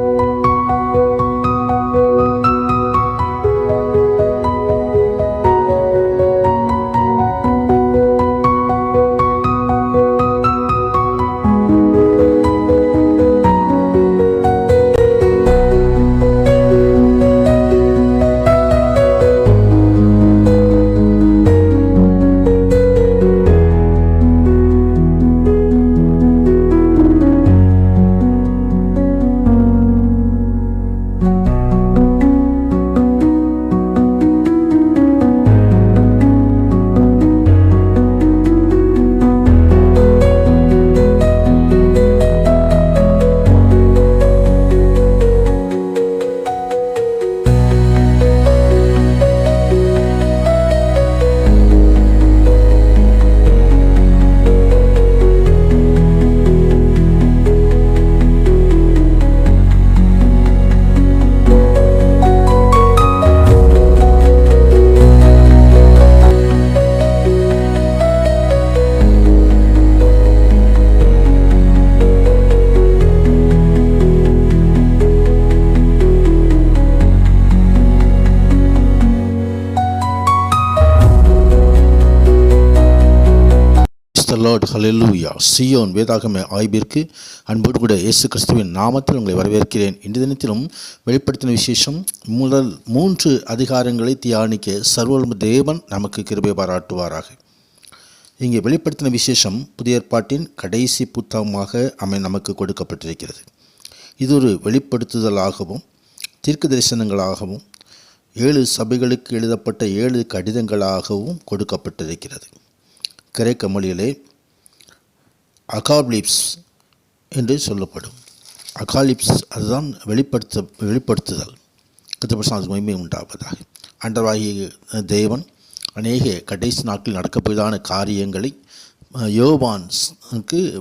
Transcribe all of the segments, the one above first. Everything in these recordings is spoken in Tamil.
you லார்ட் ஹலெல்லூயா சியோன் வேதாகம ஆய்விற்கு அன்போடு கூட இயேசு கிறிஸ்துவின் நாமத்தில் உங்களை வரவேற்கிறேன். இந்த தினத்திலும் வெளிப்படுத்தின விசேஷம் முதல் மூன்று அதிகாரங்களை தியானிக்க சர்வல்ம தேவன் நமக்கு கிருபை பாராட்டுவாராக. இங்கே வெளிப்படுத்தின விசேஷம் புதிய ஏற்பாட்டின் கடைசி புத்தகமாக அமை நமக்கு கொடுக்கப்பட்டிருக்கிறது. இது ஒரு வெளிப்படுத்துதலாகவும் தீர்க்க தரிசனங்களாகவும் ஏழு சபைகளுக்கு எழுதப்பட்ட ஏழு கடிதங்களாகவும் கொடுக்கப்பட்டிருக்கிறது. கிரேக்க மொழியிலே அகாப்லிப்ஸ் என்று சொல்லப்படும். அகாலிப்ஸ் அதுதான் வெளிப்படுத்த வெளிப்படுத்துதல். கிருத்தபிரசாத் மகிமை உண்டாவதாக. அன்றவாகிய தேவன் அநேக கடைசி நாட்களில் நடக்கப்போதான காரியங்களை அஹ்,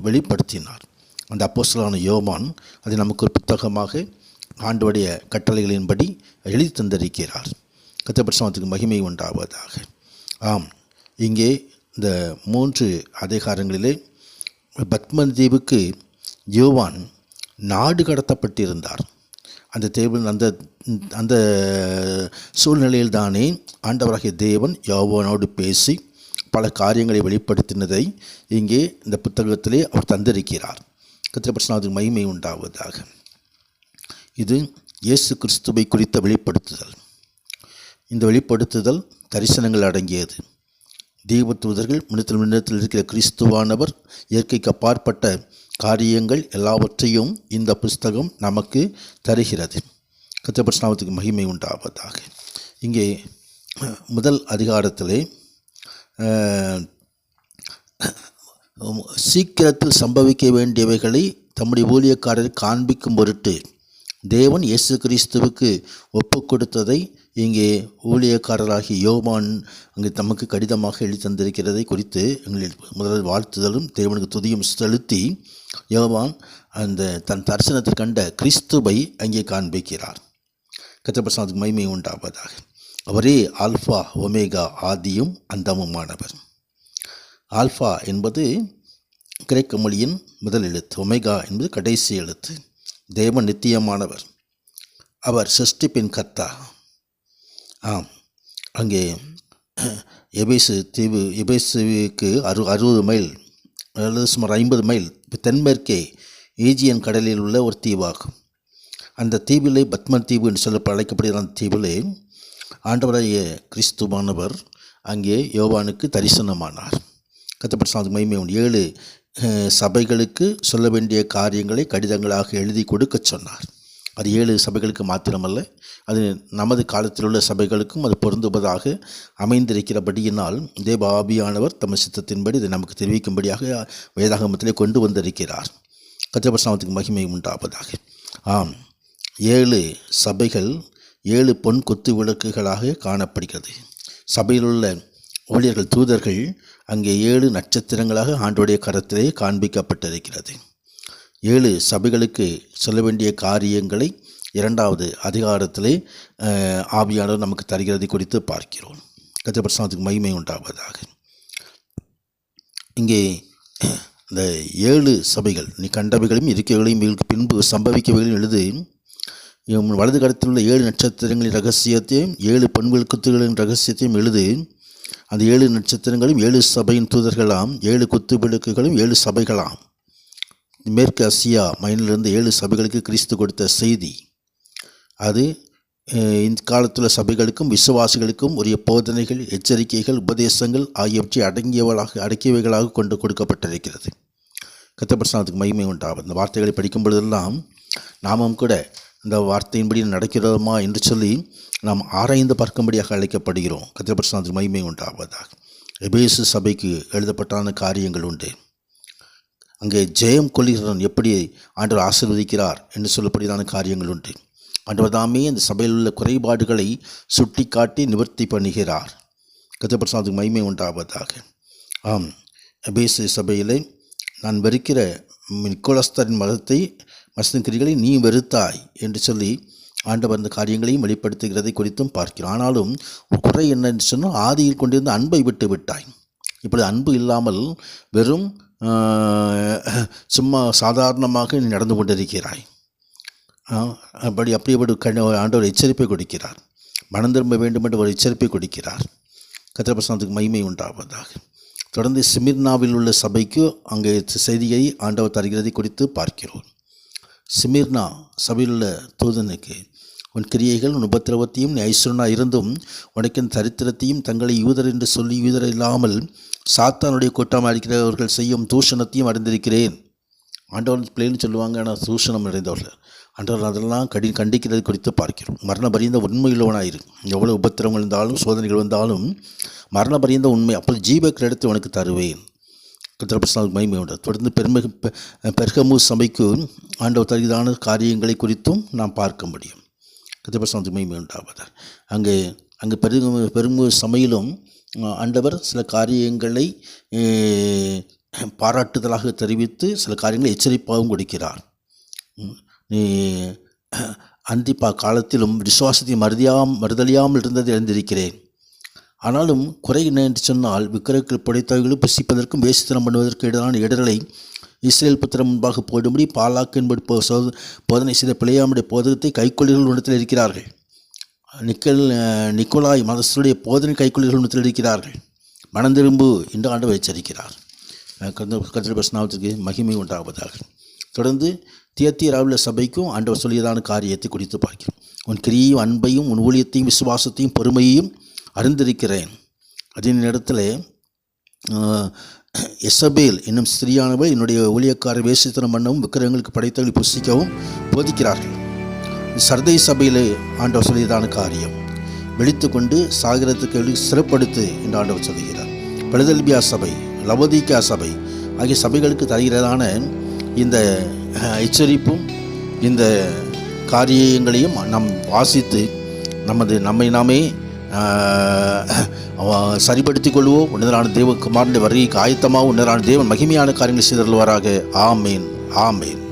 வெளிப்படுத்தினார். அந்த அப்போஸ்தலனான யோபான் அதை நமக்கு ஒரு புத்தகமாக ஆண்டுடைய கட்டளைகளின்படி எழுதி தந்திருக்கிறார். கத்திரபிரசாதத்துக்கு மகிமை உண்டாவதாக. ஆம் இங்கே இந்த மூன்று அதிகாரங்களிலே பத்மதேவுக்கு யோவான் நாடு கடத்தப்பட்டிருந்தார். அந்த தேவன் அந்த அந்த சூழ்நிலையில்தானே ஆண்டவராகிய தேவன் யோவானோடு பேசி பல காரியங்களை வெளிப்படுத்தினதை இங்கே இந்த புத்தகத்திலே அவர் தந்திருக்கிறார். கத்திரபிரசனாவுக்கு மகிமை உண்டாவதாக. இது இயேசு கிறிஸ்துவை குறித்த வெளிப்படுத்துதல். இந்த வெளிப்படுத்துதல் தரிசனங்கள் அடங்கியது. தீபத்தூதர்கள் மின்னத்தில் மனிதத்தில் இருக்கிற கிறிஸ்துவானவர் இயற்கைக்கு அப்பாற்பட்ட காரியங்கள் எல்லாவற்றையும் இந்த புஸ்தகம் நமக்கு தருகிறது. கத்திரபட்சநாமத்துக்கு மகிமை உண்டாவதாக. இங்கே முதல் அதிகாரத்திலே சீக்கிரத்தில் சம்பவிக்க வேண்டியவைகளை தம்முடைய ஊழியக்காரர் காண்பிக்கும் பொருட்டு தேவன் இயேசு கிறிஸ்துவுக்கு ஒப்பு கொடுத்ததை இங்கே ஊழியக்காரராகிய யோவான் அங்கு தமக்கு கடிதமாக எழுதி தந்திருக்கிறதை குறித்து எங்களில் முதலில் வாழ்த்துதலும் தேவனுக்கு துதியும் செலுத்தி யோவான் அந்த தன் தரிசனத்தை கண்ட கிறிஸ்துவை அங்கே காண்பிக்கிறார். கத்திரபிரசாத்துக்கு மைமை உண்டாவதாக. அவரே ஆல்ஃபா ஒமேகா ஆதியும் அந்தமுமானவர். ஆல்ஃபா என்பது கிரேக்க மொழியின் முதல் எழுத்து ஒமேகா என்பது கடைசி எழுத்து. தேவ நித்தியமானவர். அவர் சிருஷ்டிப்பின் கர்த்தா. ஆம். அங்கே எபேசு தீவு எபேசுவுக்கு அறு அறுபது மைல் அல்லது சுமார் ஐம்பது மைல் தென்மேற்கே ஈஜியன் கடலில் உள்ள ஒரு தீவாகும். அந்த தீவிலே பத்மன் தீவு என்று சொல்ல அழைக்கப்படுகிற அந்த தீவிலே ஆண்டவராகிய கிறிஸ்துவானவர் அங்கே யோவானுக்கு தரிசனமானார். கத்தப்பட்ட மைமே உண்டு. ஏழு சபைகளுக்கு சொல்ல வேண்டிய காரியங்களை கடிதங்களாக எழுதி கொடுக்கச் சொன்னார். அது ஏழு சபைகளுக்கு மாத்திரமல்ல அது நமது காலத்தில் உள்ள சபைகளுக்கும் அது பொருந்துவதாக அமைந்திருக்கிறபடியினால் தேவாபியானவர் ஆவியானவர் சித்தத்தின்படி இதை நமக்கு தெரிவிக்கும்படியாக வேதாகமத்திலே கொண்டு வந்திருக்கிறார். கத்திரபட்சநாமத்துக்கு மகிமை உண்டாவதாக. ஆம் ஏழு சபைகள் ஏழு பொன் கொத்து விளக்குகளாக காணப்படுகிறது. சபையில் உள்ள ஊழியர்கள் தூதர்கள் அங்கே ஏழு நட்சத்திரங்களாக ஆண்டோடைய கரத்திலே காண்பிக்கப்பட்டிருக்கிறது. ஏழு சபைகளுக்கு சொல்ல வேண்டிய காரியங்களை இரண்டாவது அதிகாரத்திலே ஆவியானவர் நமக்கு தருகிறது குறித்து பார்க்கிறோம். கத்திரபட்சத்துக்கு மகிமை உண்டாவதாக. இங்கே இந்த ஏழு சபைகள் நீ கண்டவைகளையும் இருக்கைகளையும் இவர்களுக்கு பின்பு சம்பவிக்கவைகளையும் எழுது. வலது கடத்தில் உள்ள ஏழு நட்சத்திரங்களின் ரகசியத்தையும் ஏழு பெண்கள் குத்துகளின் ரகசியத்தையும் எழுது. அந்த ஏழு நட்சத்திரங்களும் ஏழு சபையின் தூதர்களாம் ஏழு குத்து விளக்குகளும் ஏழு சபைகளாம். மேற்கு ஆசியா மைனிலிருந்து ஏழு சபைகளுக்கு கிறிஸ்து கொடுத்த செய்தி. அது இந்த காலத்தில் சபைகளுக்கும் விசுவாசிகளுக்கும் உரிய போதனைகள் எச்சரிக்கைகள் உபதேசங்கள் ஆகியவற்றை அடங்கியவளாக அடக்கியவைகளாக கொண்டு கொடுக்கப்பட்டிருக்கிறது. கத்தப்பிரசனத்துக்கு மகிமை உண்டாகும் இந்த வார்த்தைகளை படிக்கும் பொழுதெல்லாம் நாமும் கூட இந்த வார்த்தையின்படி நடக்கிறோமா என்று சொல்லி நாம் ஆராய்ந்து பார்க்கும்படியாக அழைக்கப்படுகிறோம். கத்தப்பிரசனத்துக்கு மகிமை உண்டாவதாக. எபேசு சபைக்கு எழுதப்பட்டான காரியங்கள் உண்டு. அங்கே ஜெயம் கொள்கிறவன் எப்படி ஆண்டவர் ஆசீர்வதிக்கிறார் என்று சொல்லப்படியான காரியங்கள் உண்டு. ஆண்டவர் தாமே அந்த சபையில் உள்ள குறைபாடுகளை சுட்டி காட்டி நிவர்த்தி பண்ணுகிறார். கத்தப்பிரசாத்துக்கு மகிமை உண்டாவதாக. ஆம் எபேசு சபையிலே நான் வெறுக்கிற நிக்கோலஸ்தரின் மதத்தை மசத்தின் கிரிகளை நீ வெறுத்தாய் என்று சொல்லி ஆண்டவர் அந்த காரியங்களையும் வெளிப்படுத்துகிறதை குறித்தும் பார்க்கிறோம். ஆனாலும் குறை என்னன்னு சொன்னால் ஆதியில் கொண்டிருந்த அன்பை விட்டு விட்டாய். இப்படி அன்பு இல்லாமல் வெறும் சும்மா சாதாரணமாக நீ நடந்து கொண்டிருக்கிறாய். அப்படி அப்படி அப்படி கண்ண ஆண்டவர் எச்சரிப்பை கொடுக்கிறார். மனம் திரும்ப வேண்டும் என்று ஒரு எச்சரிப்பை கொடுக்கிறார். கத்திரபிரசனத்துக்கு மகிமை உண்டாவதாக. தொடர்ந்து சிமிர்னாவில் உள்ள சபைக்கு அங்கே செய்தியை ஆண்டவர் தருகிறதை குறித்து பார்க்கிறோம். சிமிர்னா சபையில் உள்ள தூதனுக்கு உன் கிரியைகள் உன் உபத்திரவத்தையும் நீ ஐஸ்வரனா இருந்தும் உனக்கின் சரித்திரத்தையும் தரித்திரத்தையும் தங்களை யூதர் என்று சொல்லி யூதர் இல்லாமல் சாத்தானுடைய கூட்டமாக இருக்கிறவர்கள் செய்யும் தூஷணத்தையும் அடைந்திருக்கிறேன். ஆண்டவர் பிள்ளைன்னு சொல்லுவாங்க ஆனால் தூஷணம் நிறைந்தவர்கள் ஆண்டவர் அதெல்லாம் கடி கண்டிக்கிறது குறித்து பார்க்கிறோம். மரண பரியந்த உண்மையுள்ளவனாயிரு. எவ்வளோ உபத்திரங்கள் இருந்தாலும் சோதனைகள் வந்தாலும் மரண பரியந்த உண்மை அப்போ ஜீவக்கிற கிரடத்தை உனக்கு தருவேன். கத்திரபிரசனாவுக்கு மகிமை உண்டு. தொடர்ந்து பெருமை பெ- பெர்கமு சபைக்கு ஆண்டவர் தருகிறான காரியங்களை குறித்தும் நாம் பார்க்க முடியும். கத்திரபிரசனாவுக்கு மகிமை உண்டாவதார் அங்கே அங்கே பெரும் பெரும் சமையலும் ஆண்டவர் சில காரியங்களை பாராட்டுதலாக தெரிவித்து சில காரியங்களை எச்சரிப்பாகவும் கொடுக்கிறார். அந்திப்பா காலத்திலும் விசுவாசத்தை மறுதியாம் மறுதலியாமல் இருந்ததை அறிந்திருக்கிறேன். ஆனாலும் குறை என்ன என்று சொன்னால் விக்கிரக்கள் படைத்தவர்களும் புசிப்பதற்கும் வேசித்தனம் பண்ணுவதற்கு எதிரான இடர்களை இஸ்ரேல் புத்திரம் முன்பாக போடும்படி பாலாக்கு என்பது போதனை செய்த பிழையாமுடைய போதகத்தை கைக்கொள்ளிகள் இடத்தில் இருக்கிறார்கள். நிக்கல் நிக்கோலாய் மதஸ்தருடைய போதனை கைக்கொள்ளிகள் இடத்தில் இருக்கிறார்கள். மனம் திரும்பு என்று ஆண்டவர் எச்சரிக்கிறார். கத்திர பிரசனாவத்துக்கு மகிமை உண்டாவதாக. தொடர்ந்து தியத்தியராவுள்ள சபைக்கும் ஆண்டவர் சொல்லியதான காரியத்தை குறித்து பார்க்கிறோம். உன் கிரியையும் அன்பையும் உன் ஊழியத்தையும் விசுவாசத்தையும் பொறுமையையும் அறிந்திருக்கிறேன். அதே நேரத்தில் எசபேல் என்னும் ஸ்திரியானவள் என்னுடைய ஊழியக்காரர் வேசித்தனம் பண்ணவும் விக்கிரகங்களுக்கு படைத்தவர்கள் புசிக்கவும் போதிக்கிறார்கள். சர்தை சபையில் ஆண்டவர் சொல்லியதான காரியம். விழித்து கொண்டு சாகரத்துக்கு சிறப்படுத்து என்று ஆண்டவர் சொல்லுகிறார். பழுதல்பியா சபை லவோதிகா சபை ஆகிய சபைகளுக்கு தருகிறதான இந்த எச்சரிப்பும் இந்த காரியங்களையும் நாம் வாசித்து நமது நம்மை நாமே சரிபடுத்திக் கொள்வோம் உன்னதரான தேவகுமாரனுடைய வருகைக்கு ஆயத்தமாக உன்னதரான தேவன் மகிமையான காரியங்களை செய்தருள்வாராக ஆமேன். ஆமேன்.